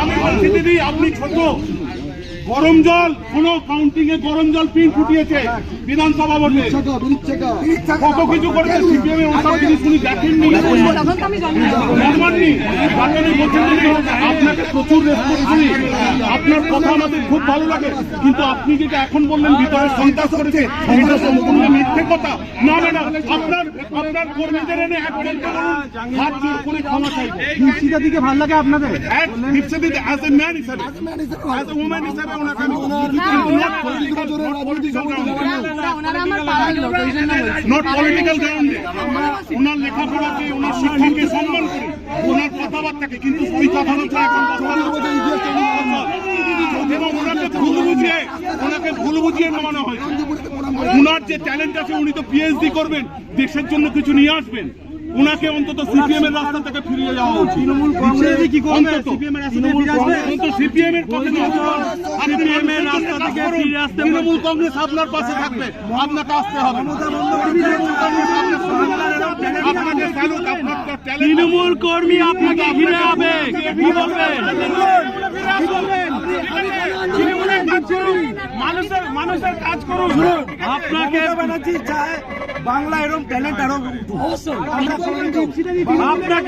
আমি বলছি দিদি আপনি ছোট। গরম জল কোন কাউন্টিং এ গরম জল পিন ফুটিয়েছে বিধানসভা ভোটে কত কিছু করেছে সিপিএম এর ওসব জিনিস উনি দেখেননি। জানমাননি বাটানে বলছেন দিদি, আপনাকে প্রচুর করি। আপনার কথা আমাদের খুব ভালো লাগে। কিন্তু আপনি যেটা এখন বললেন ভিতরে সন্ত্রাস করেছে এটা সম্পূর্ণ মিথ্যে কথা। না ম্যাডাম আপনার আপনার কর্মীদের এনে একজন হাত জোর করে ক্ষমা চাইবে। দিকে ভালো লাগে আপনাদের? অ্যাজ এ ম্যান হিসাবে অ্যাজ এ উম্যান হিসাবে ওনাকে আমি নট পলিটিক্যাল গ্রাউন্ডে ওনার লেখাপড়াকে ওনার শিক্ষাকে সম্মান করি। ওনার কথাবার্তাকে কিন্তু ওই কথাবার্তা এখন এবং ওনাকে ভুল বুঝিয়ে ওনাকে ভুল বুঝিয়ে নামানো হয়েছে ওনার যে ট্যালেন্ট আছে উনি তো পিএইচডি করবেন দেশের জন্য কিছু নিয়ে আসবেন। ওনাকে অন্তত সিপিএম এর রাস্তা থেকে ফিরিয়ে যাওয়া উচিত। তৃণমূল কংগ্রেস কি করবে? অন্তত। এর রাস্তা থেকে আসবে? সিপিএম এর পথে সিপিএম এর রাস্তা থেকে ফিরে আসতে তৃণমূল কংগ্রেস আপনার পাশে থাকবে। আপনাকে আসতে হবে। তৃণমূল কর্মী আপনাকে বলবেন মানুষের মানুষের কাজ করুন। আপনাকে ব্যানার্জি চায় বাংলা এরকম ট্যালেন্ট আরও আপনাকে